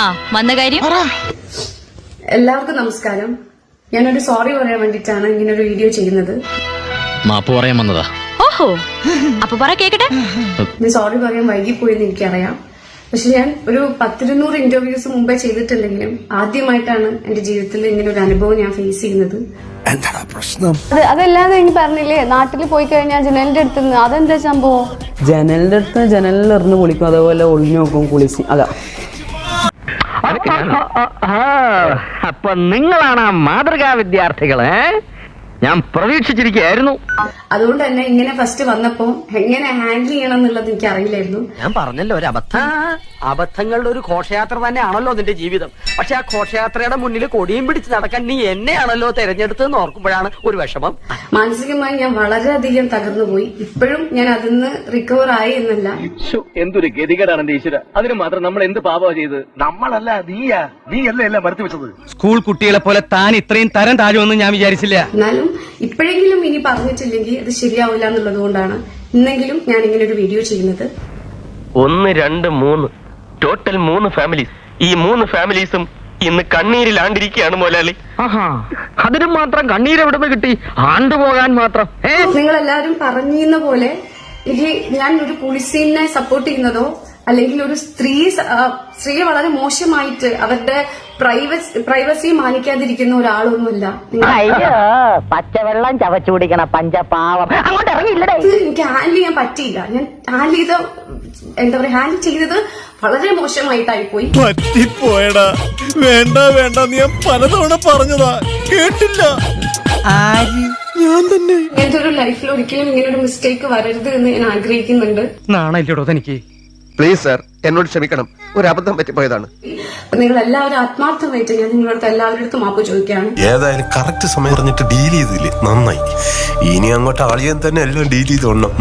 ആ വന്ന കാര്യം? എല്ലാവർക്കും നമസ്കാരം. ഞാനൊരു സോറി പറയാൻ വേണ്ടിട്ടാണ് ഇങ്ങനെ ഒരു വീഡിയോ ചെയ്യുന്നത്. മാപ്പ് പറയാൻ വന്നതാ. ഓഹോ. അപ്പൊ പറ കേക്കട്ടെ? ഞാൻ സോറി പറയാൻ വൈകിപ്പോയെന്ന് എനിക്കറിയാം. പക്ഷെ ഞാൻ ഒരു പത്തിരുന്നൂറ് ഇന്റർവ്യൂസ് മുമ്പേ ചെയ്തിട്ടില്ലെങ്കിലും ആദ്യമായിട്ടാണ് എന്റെ ജീവിതത്തിൽ ഇങ്ങനെ ഒരു അനുഭവം ഞാൻ ഫേസ് ചെയ്യുന്നത്. എന്താടാ പ്രശ്നം? അത് അതല്ലാതെ എനിക്ക് പറഞ്ഞില്ലേ നാട്ടിൽ പോയി കഴിഞ്ഞാൽ ജനലിന്റെ അടുത്ത് നിന്ന് അതെന്താ സംഭവം? ജനലിന്റെ അടുത്ത് ജനലിൽ എറിഞ്ഞ് കുളിക്കും അതേപോലെ ഒളിഞ്ഞു നോക്കും കുളിച്ച്. അതാ. അപ്പൊ നിങ്ങളാണ് ആ മാതൃകാ വിദ്യാർത്ഥികളെ ഞാൻ പ്രതീക്ഷിച്ചിരിക്കുന്നു അതുകൊണ്ട് തന്നെ ഇങ്ങനെ ഫസ്റ്റ് വന്നപ്പോ എങ്ങനെ ഹാൻഡിൽ ചെയ്യണം എന്നുള്ളത് എനിക്ക് അറിയില്ലായിരുന്നു ഞാൻ പറഞ്ഞല്ലോ ഒരു അബദ്ധം. അബദ്ധങ്ങളുടെ ഒരു ഘോഷയാത്ര തന്നെയാണല്ലോ നിന്റെ ജീവിതം. പക്ഷെ ആ ഘോഷയാത്രയുടെ മുന്നിൽ കൊടിയും പിടിച്ച് നടക്കാൻ നീ എന്നെയാണല്ലോ തെരഞ്ഞെടുത്തതെന്ന് ഓർക്കുമ്പോഴാണ് ഒരു വിഷമം. മാനസികമായി ഞാൻ വളരെയധികം തകർന്നു പോയി ഇപ്പോഴും ഞാൻ അതിൽ നിന്ന് റിക്കവർ ആയി എന്നല്ല. എന്തൊരു ഗതികേടാണ് എന്റെ ഈശ്വര. അതിന് മാത്രം നമ്മൾ എന്ത് പാപാ ചെയ്ത് നമ്മളല്ല നീയാ. നീ അല്ല എല്ലാം മരത്തി വെച്ചത്? സ്കൂൾ കുട്ടികളെ പോലെ താൻ ഇത്രയും തരം താഴുമെന്ന് ഞാൻ വിചാരിച്ചില്ല. എന്നാലും ഇപ്പോഴെങ്കിലും ഇനി പറഞ്ഞിട്ടില്ലെങ്കിൽ അത് ശരിയാവില്ല എന്നുള്ളത് കൊണ്ടാണ് ഇന്നെങ്കിലും ഞാൻ ഇങ്ങനെ ഒരു വീഡിയോ ചെയ്യുന്നത്. ഒന്ന് രണ്ട് മൂന്ന്. ടോട്ടൽ മൂന്ന് ഫാമിലീസ് ഈ മൂന്ന് ഫാമിലീസും ഇന്ന് കണ്ണീരിലാണ്ടിരിക്കുകയാണ് ആണ്ടിരിക്കുകയാണ് മോലാളി അതിനും മാത്രം കണ്ണീര് എവിടെ നിന്ന് കിട്ടി ആണ്ടുപോകാൻ മാത്രം. നിങ്ങൾ എല്ലാവരും പറഞ്ഞിരുന്ന പോലെ ഇനി ഞാൻ ഒരു പോലീസിനെ സപ്പോർട്ട് ചെയ്യുന്നതോ അല്ലെങ്കിൽ ഒരു സ്ത്രീ സ്ത്രീ വളരെ മോശമായിട്ട് അവരുടെ പ്രൈവസി പ്രൈവസി മാനിക്കാതിരിക്കുന്ന ഒരാളൊന്നുമില്ല. നിങ്ങൾ അയ്യോ പച്ചവെള്ളം ചവച്ചു കുടിക്കണ പഞ്ചപാവം. അങ്ങോട്ട് ഇറങ്ങിയില്ലേ എനിക്ക് ഹാൻഡിൽ ചെയ്യാൻ പറ്റിയില്ല. ഞാൻ ഹാൻഡിൽ ചെയ്ത എന്താ പറയാ ഹാൻഡിൽ ചെയ്തത് വളരെ മോശമായിട്ടായി പോയി പറ്റിപ്പോയടാ. വേണ്ട വേണ്ട നീ ഞാൻ പലതവണ പറഞ്ഞതാ. കേട്ടില്ല. ഞാൻ തന്നെ. ഇങ്ങനത്തെ ഒരു ലൈഫിൽ ഒരിക്കലും ഇങ്ങനെ ഒരു മിസ്റ്റേക്ക് വരരുത് എന്ന് ഞാൻ ആഗ്രഹിക്കുന്നുണ്ട്. നാണല്ലോ തനിക്ക്. പ്ലീസ് സാർ എന്നോട് ക്ഷമിക്കണം. ഒരു അബദ്ധം പറ്റിപ്പോയതാണ്. നിങ്ങൾ എല്ലാവരും ആത്മാർത്ഥമായിട്ട് ഞാൻ നിങ്ങളടുത്ത് എല്ലാവരുടെ മാപ്പ് ചോദിക്കുകയാണ്. ഏതായാലും കറക്റ്റ് സമയം പറഞ്ഞിട്ട് ഡീൽ ചെയ്തില്ലേ? നന്നായി. ഇനി അങ്ങോട്ട് ആളിയാൻ തന്നെ എല്ലാം ഡീൽ ചെയ്തോണം.